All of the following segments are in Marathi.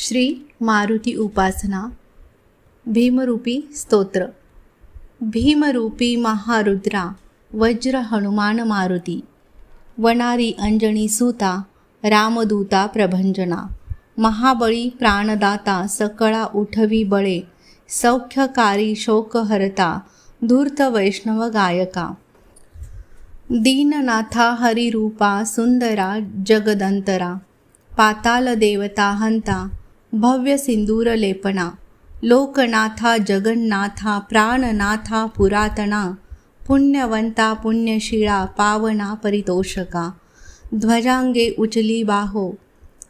श्री मारुती उपासना. भीमरूपी स्तोत्र. भीमरूपी महारुद्रा वज्र हनुमान मारुती. वनारी अंजनी सुता रामदूता प्रभंजना. महाबळी प्राणदाता सकळा उठवी बळे. सौख्यकारी शोकहरता धूर्त वैष्णव गायका. दीननाथा हरिरूपा सुंदरा जगदंतरा. पाताल देवता हंता भव्य सिंदूर लेपना लोकनाथा जगन्नाथा प्राणनाथा पुरातना पुण्यवंता पुण्यशिळा पावना परितोषका ध्वजांगे उचली बाहो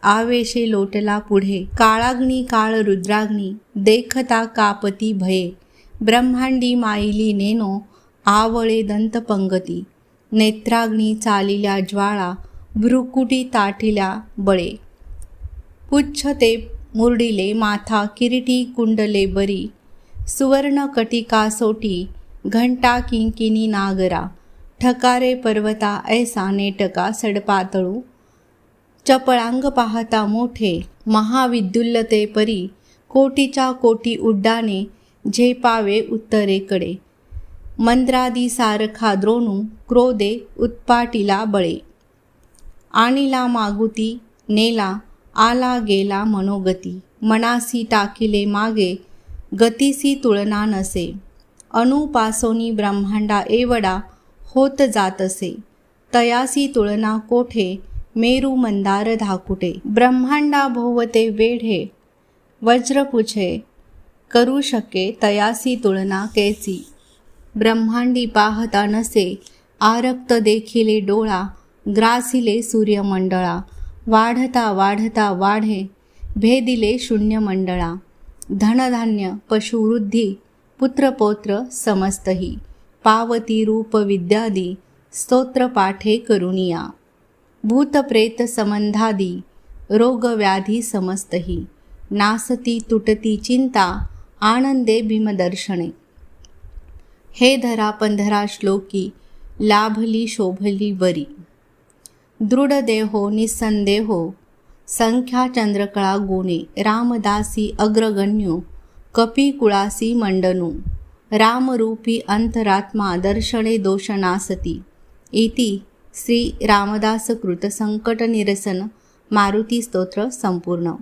आवेशे लोटला पुढे काळाग्नी काळ रुद्राग्नी देखता कापती भये ब्रह्मांडी माईली नेनो आवळे दंतपंगती नेत्राग्नी चालिल्या ज्वाळा भ्रुकुटी ताटिल्या बळे. पुच्छ ते मुरडिले माथा किरीटी कुंडले बरी. सुवर्ण कटिका सोटी घंटा किंकिनी नागरा. ठकारे पर्वता ऐसा नेटका सडपातळू. चपळांग पाहता मोठे महाविद्युल्लते परी. कोटीच्या कोटी उड्डाणे झेपावे उत्तरेकडे. मंद्रादी सारखा द्रोणू क्रोधे उत्पाटीला बळे. आणिला मागुती नेला आला गेला मनोगती. मनासी टाकिले मागे गतीसी तुळना नसे. अनुपासोनी ब्रह्मांडा एवढा होत जात असे तयासी तुळना कोठे? मेरू मंदार धाकुटे. ब्रह्मांडा भोवते वेढे. वज्रपुछे करू शके तयासी तुळना कैसी? ब्रह्मांडी पाहता नसे आरक्त देखिले डोळा ग्रासिले सूर्यमंडळा. वाढता वाढता वाढे. भेदिले शून्यमंडळा धनधान्य पशुवृद्धी पुत्रपौत्र समस्तही. पावती रूप विद्यादी स्तोत्रपाठे करुणिया. भूतप्रेत संबंधादी रोगव्याधी समस्तही. नासती तुटती चिंता आनंदे भीमदर्शने. हे धरा पंधरा श्लोकी लाभली शोभली बरी दृढदेहो निसंदेहो संख्या चंद्रकळा गुणे रामदासी अग्रगण्यो कपिकुळासी मंडनू रामरूपी अंतरात्मा दर्शने दोषनासती इति श्री रामदास कृत संकट निरसन मारुती स्तोत्र संपूर्ण